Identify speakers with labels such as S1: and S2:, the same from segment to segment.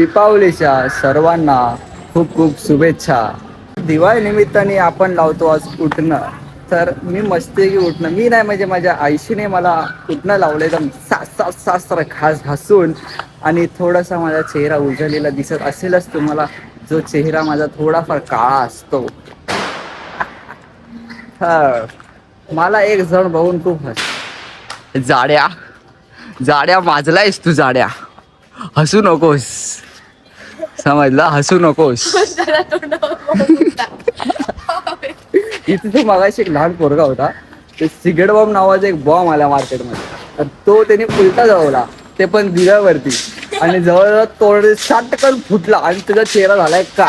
S1: दीपावलीच्या सर्वांना खूप खूप शुभेच्छा. दिवाळी निमित्ताने आपण लावतो आज उठणं तर मी मस्ती की उठणं मी नाही म्हणजे माझ्या आईशीने मला उठणं लावलं एकदम सास सास खास हसून आणि थोडासा माझा चेहरा उजळलेला दिसत असेलच तुम्हाला. जो चेहरा माझा थोडाफार काळा असतो. मला एक जण बघून खूप हस जाड्या. जाड्या माजलायस तू जाड्या. हसू नकोस. समजला हसू नकोस. इथे तो मगाशी एक लहान पोरगा होता. ते सिगरेट बॉम्ब नावाचा एक बॉम्ब आला मार्केटमध्ये. तर तो त्याने उलटा जवळला ते पण दिव्यावरती. आणि जवळ तोड साटकन फुटला. आणि त्याचा चेहरा झालाय का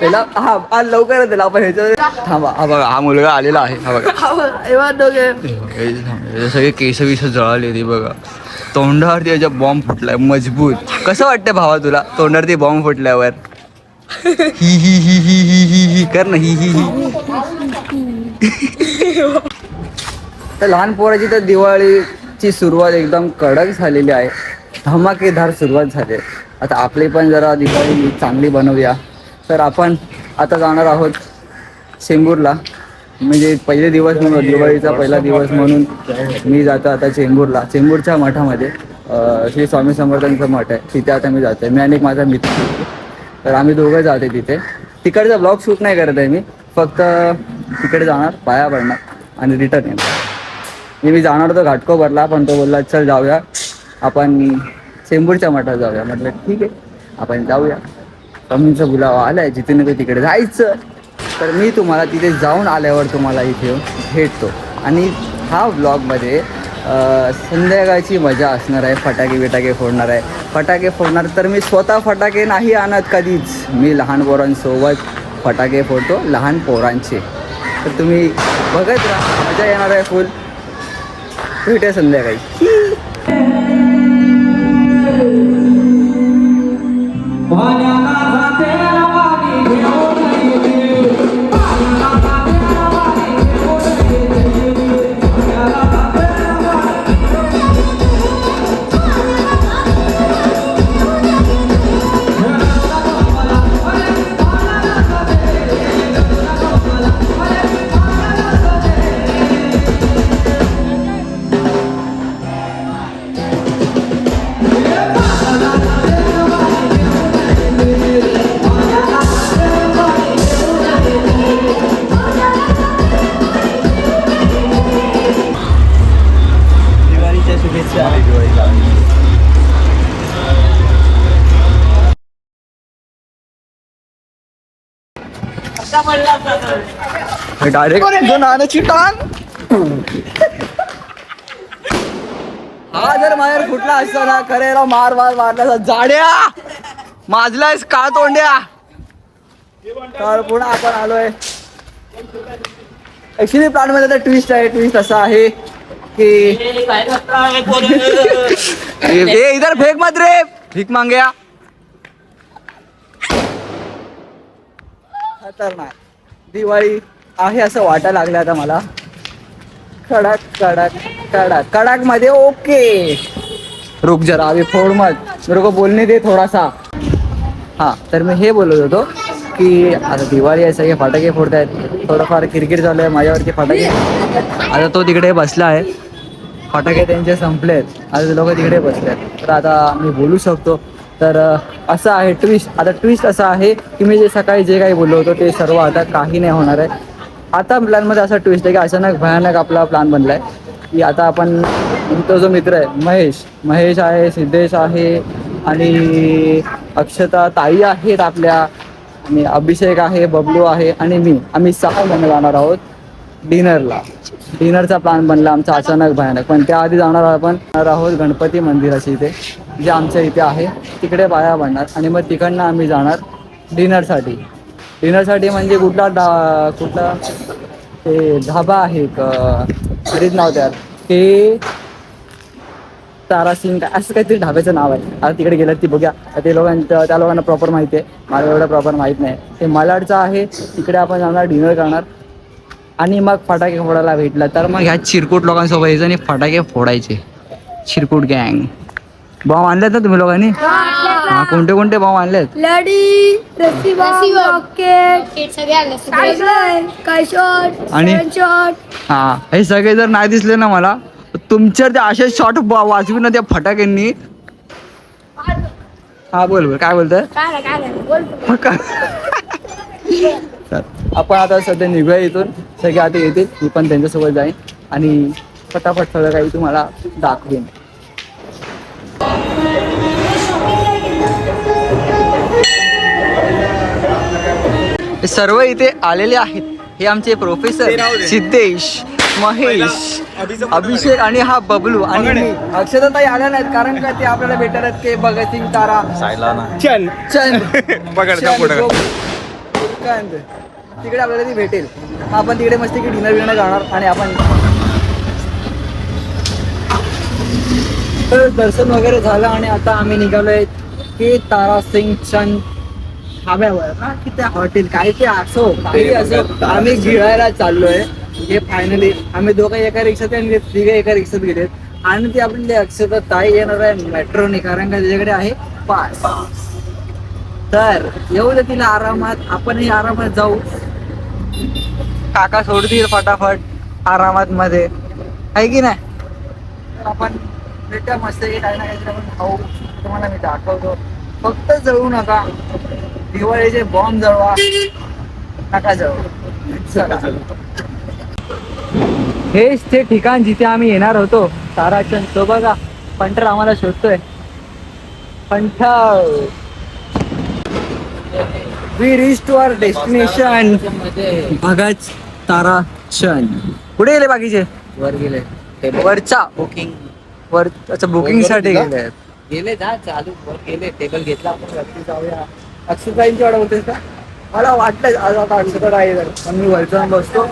S1: त्याला हा हा लवकर त्याला आपण ह्याच्या थांबा. हा बघा हा मुलगा आलेला आहे. हा बघा. हे सगळे केस विस जळाले ते बघा. तोंडावरती याच्या बॉम्ब फुटलाय मजबूत. कसं वाटतं भावा तुला? तोंडावरती बॉम्ब फुटल्यावर? ही ही ही ही ही ही ही कर ना ही ही ही. तर लहान पोराची तर दिवाळीची सुरुवात एकदम कडक झालेली आहे. धमाकेदार सुरुवात झाली आहे. आता आपली पण जरा दिवाळी चांगली बनवूया. तर आपण आता जाणार आहोत चेंबूरला म्हणजे पहिले दिवस म्हणून दिवाळीचा पहिला दिवस म्हणून मी जातो आता चेंबूरला. चेंबूरच्या मठामध्ये श्री स्वामी समर्थांचं मठ आहे. तिथे आता मी जातो मी आणि एक माझा मित्र तर आम्ही दोघं जाते तिथे. तिकडचा ब्लॉग शूट नाही करत आहे मी. फक्त तिकडे जाणार पाया पडणार आणि रिटर्न येणार. मी मी जाणार होतो घाटकोपरला पण तो बोलला चल जाऊया. आपण चेंबूरच्या मठात जाऊया. म्हटलं ठीक आहे. आपण जाऊया. स्वामींचा बुलावा आलाय. जिथे नका तिकडे जायचं. तर मी तुम्हाला तिथे जाऊन आल्यावर तुम्हाला इथे भेटतो. आणि हा व्लॉगमध्ये संध्याकाळची मजा असणार आहे फटाके बिटाके फोडणार आहे. फटाके फोडणार तर मी स्वतः फटाके नाही आणत कधीच. मी लहान पोरांसोबत फटाके फोडतो लहान पोरांचे. तर तुम्ही बघत राहा मजा येणार आहे फुल भेटे संध्याकाळी. दिवाळीच्या शुभेच्छा डायरेक्ट नाण्याची टांग. हा जर माहेर फुटला असता ना करेला मार मार मारला जाड्या! माजलायस का तोंड्या? तर पुन्हा आपण आलोय. ऍक्च्युली प्लॅनमध्ये तर ट्विस्ट आहे ट्विस्ट असा आहे. ए इधर फेक मत रे. भीक मांग्या खतरनाक. दिवाळी आहे असं वाटायला लागलं आता मला. कडक कडक कडक. कडकमध्ये ओके. रुक जरा अभी फोड मत मेरे को बोलने दे थोडासा. हा तर मी हे बोलत होतो की आता दिवाळी आहे सगळे फटाके फोडतायत. थोडंफार क्रिकेट चालू आहे माझ्यावरती फटाके. आता तो तिकडे बसला आहे. फटाके त्यांचे संपलेत. आता ते लोक तिकडे बसलेत. तर आता मी बोलू शकतो. तर असं आहे ट्विस्ट आता ट्विस्ट असं आहे की मी जे सकाळी जे काही बोललो होतो ते सर्व आता काही नाही होणार आहे. आता प्लॅनमध्ये असा ट्विस्ट आहे की अचानक भयानक आपला प्लॅन बनला आहे की आता आपण तो जो मित्र आहे महेश. महेश आहे सिद्धेश आहे आणि अक्षता ताई आहेत आपल्या. आणि अभिषेक आहे बबलू आहे आणि मी. आम्ही सहा जण जाणार आहोत डिनरला. डिनरचा प्लॅन बनला आमचा अचानक भयानक. पण त्याआधी जाणार आपण आहोत गणपती मंदिराच्या इथे जे आमच्या इथे आहे. तिकडे पाया पडणार आणि मग तिकडनं आम्ही जाणार डिनरसाठी. डिनरसाठी म्हणजे कुठला डा कुठला ते ढाबा आहे एक हरीत नाव त्यात. ते तारासिंग काय असं काहीतरी ढाब्याचं नाव आहे. आता तिकडे गेलं ती बघूया. ते लोकांना त्या लोकांना प्रॉपर माहिती आहे. मला एवढं प्रॉपर माहीत नाही. ते मलाडचं आहे. तिकडे आपण जाणार डिनर करणार. आणि मग फटाके फोडायला भेटला. तर मग ह्या चिरकुट लोकांसोबत यायचं आणि फटाके फोडायचे. चिरकुट गँग बॉम्ब आणलेत ना तुम्ही लोकांनी? हा, कोणते कोणते बॉम्ब आणलेत?
S2: लडी रस्सी बॉम्ब रॉकेट
S3: सगळे आले
S2: काय काय शॉट
S1: आणि?
S2: शॉट
S1: हा हे सगळे जर नाही दिसले ना मला तुमच्यावर ते असे शॉट वाजवी ना त्या फटाक्यांनी. हा बोल बोल. काय बोलतोय? आपण आता सध्या निघूया इथून. सगळे आता येतील. मी पण त्यांच्यासोबत जाईन. आणि फटाफट सगळं काही तुम्हाला दाखवेन. सर्व इथे आलेले आहेत. हे आमचे प्रोफेसर सिद्धेश महेश अभिषेक आणि हा बबलू आणि मी. अक्षता ताई आल्या नाहीत. कारण का ते आपल्याला भेटत आहेत? की भगतसिंग तारा.
S4: चल
S1: चंद.
S4: पुढं.
S1: श्रीकांत. तिकडे आपल्याला ती भेटेल. आपण तिकडे मस्त की डिनर विनर जाणार आणि आपण तर दर्शन वगैरे झालं आणि आता आम्ही निघालोय की तारा सिंग चंद ढाब्यावर ना की त्या हॉटेल काय ते असो काही असो आम्ही गिळायला चाललोय. हे फायनली आम्ही दोघं एका रिक्षात आणि ते तिघे एका रिक्षात गेलेत. आणि ती आपली अक्षता ताई येणार आहे मेट्रोने कारण का त्याच्याकडे आहे पास तर येऊ दे तिला आरामात आपणही आरामात जाऊ. काका सोडतील फटाफट आरामात मध्ये आहे की नाही? आपण भेटूया मस्त काही ना काहीतरी आपण खाऊ. तुम्हाला मी दाखवतो. फक्त जळू नका. दिवाळीचे बॉम्ब जळवा. नका जळू. हेच ते ठिकाण जिथे आम्ही येणार होतो. ताराचंद तो बघा. पंटर आम्हाला शोधतोय. Punter we reach to our destination Bhagat Tarachand कुठे गेले बाकीचे?
S5: वर गेले.
S1: वरचा.
S5: बुकिंग
S1: वर अच्छा बुकिंगसाठी गेले
S5: गेले. जा चालू. वर गेले. टेबल घेतला आपण.
S1: वरती जाऊया. होतेस का? मला वाटतं आज आता अक्षता. पण मी वरती जाऊन बसतो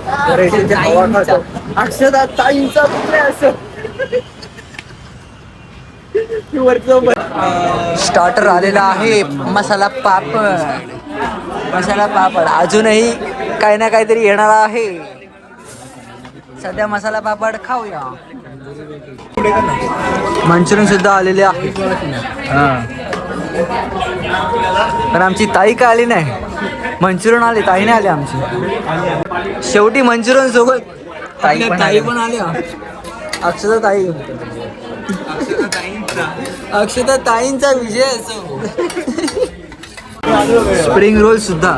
S1: अक्षता ताईंचा कुठे असं? मी वरती जाऊन स्टार्टर आलेला आहे. मसाला पापड. मसाला पापड. अजूनही काही ना काहीतरी येणार आहे. सध्या मसाला पापड खाऊया. मंचुरियन सुद्धा आलेले आहे. पण आमची ताई का आली नाही? मंचुरियन आली ताई नाही आली आमची. शेवटी मंचुरियन सोबत ताई पण ताई पण आल्या अक्षता ताई. अक्षता ताईंचा विजय असो. स्प्रिंग रोल सुद्धा.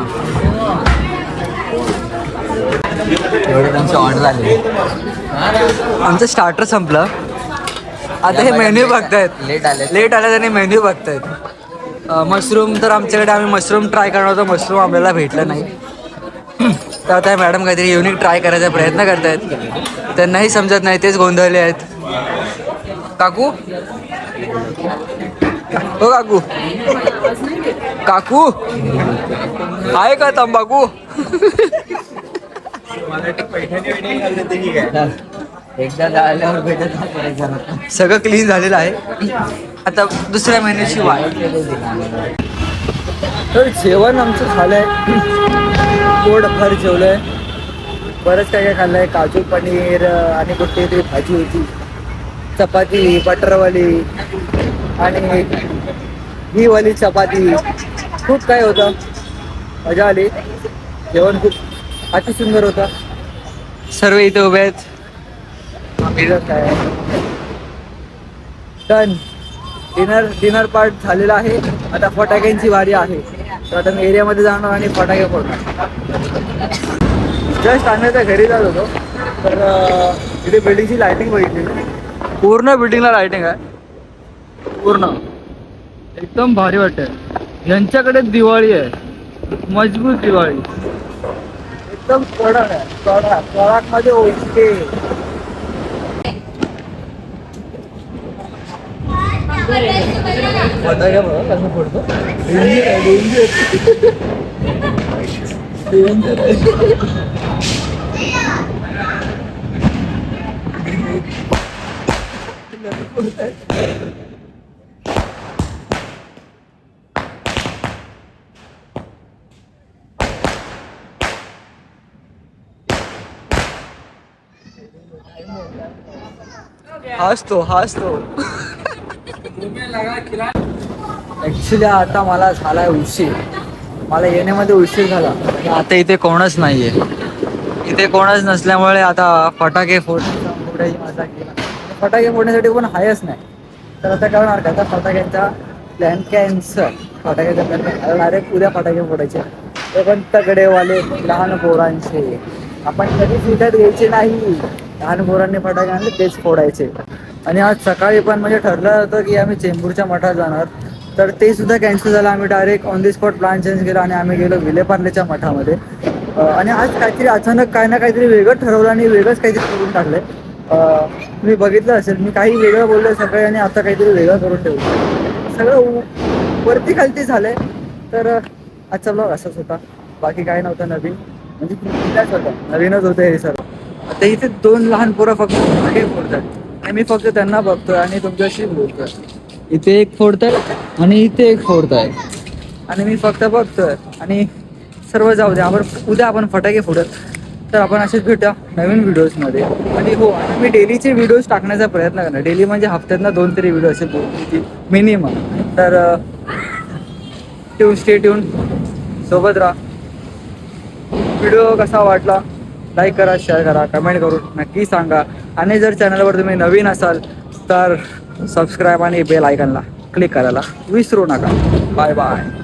S1: एवढे त्यांची ऑर्डर आली. आमचं स्टार्टर संपलं. आता हे मेन्यू बघतायत.
S5: लेट आले
S1: लेट आल्या त्याने मेन्यू बघतायत. मशरूम तर आमच्याकडे आम्ही मशरूम ट्राय करणार होतो. मशरूम आपल्याला भेटलं नाही. तर आता मॅडम काहीतरी युनिक ट्राय करायचा प्रयत्न करतायत. त्यांनाही समजत नाही. तेच गोंधळले आहेत. काकू? हो काकू. काकू? आहे का तंबाखू? सगळं क्लीन झालेलं आहे. आता दुसऱ्या महिन्याची वाट. तर जेवण आमचं झालंय. पोट भर जेवलंय. बरंच काय काय खाल्लंय. काजू पनीर आणि कुठली तरी भाजी होती. चपाती बटरवाली आणि ही वाली चपाती. खूप काय होतं? मजा आली. जेवण खूप अतिसुंदर होतं. सर्व इथे उभे आहेत. काय? डन. डिनर डिनर पार्ट झालेला आहे. आता फटाक्यांची वारी आहे. तर आता मी एरियामध्ये जाणार आणि फटाके फोडणार. जस्ट आम्ही आता घरी जात होतो. तर इथे बिल्डिंगची लाइटिंग बघितली. पूर्ण बिल्डिंगला लाइटिंग आहे. पूर्ण. एकदम भारी वाटते यांच्याकडे दिवाळी आहे. मजबूत दिवाळी. एकदम कडक आहे. कडक. कडकमध्ये ओके फटाके बघा कसं फोडतो. डेंजर आहे डेंजर डेंजर आहे. हाच तो हाच तो ऍक्च्युली आता मला झालाय उशीर. मला येण्यामध्ये उशीर झाला. आता इथे कोणच नाहीये. इथे कोणच नसल्यामुळे आता फटाके फोड फोडायची मजा केला फटाके फोडण्यासाठी पण आहेच नाही. तर आता करणार का? आता फटाक्यांचा प्लॅन कॅन्सल फटाक्याचा प्लॅन डायरेक्ट उद्या फटाके फोडायचे. ते पण तगडेवाले लहान पोरांचे. आपण कधीच विकत घ्यायचे नाही. लहान पोरांनी फटाके आणले तेच फोडायचे. आणि आज सकाळी पण म्हणजे ठरलं होतं की आम्ही चेंबूरच्या मठात जाणार. तर ते सुद्धा कॅन्सल झालं. आम्ही direct on the spot plan change केला आणि आम्ही गेलो विलेपार्लेच्या मठामध्ये. आणि आज काहीतरी अचानक काय ना काहीतरी वेगळं ठरवलं आणि वेगळंच काहीतरी करून टाकलंय. अ, तुम्ही बघितलं असेल मी काही वेगळं बोललोय सकाळी आणि आता काहीतरी वेगळं करून ठेवलं सगळं उ- वरती खालती झालंय. तर आजचा ब्लॉग असाच होता. बाकी काय नव्हतं नवीन. म्हणजे तुमच्याच होतं. नवीनच होतं हे सर्व. आता इथे दोन लहान पोरं फक्त फोडतात. आणि मी फक्त त्यांना बघतोय आणि तुमच्याशी बोलतोय. इथे एक फोडताय आणि इथे एक फोडताय. आणि मी फक्त बघतोय. आणि सर्व जाऊ द्या आपण उद्या आपण फटाके फोडत. तर आपण असेच भेटूया नवीन व्हिडिओजमध्ये. आणि हो आणि मी डेलीचे व्हिडिओज टाकण्याचा प्रयत्न करणार. डेली म्हणजे हफ्त्यातनं दोन तरी व्हिडिओ असेल दोन मिनिमम. तर ट्यून स्टे ट्यून सोबत राहा. व्हिडिओ कसा वाटला? लाईक करा शेअर करा कमेंट करून नक्की सांगा. आणि जर चॅनलवर तुम्ही नवीन असाल तर सबस्क्राईब आणि बेल आयकनला क्लिक करायला विसरू नका. Bye bye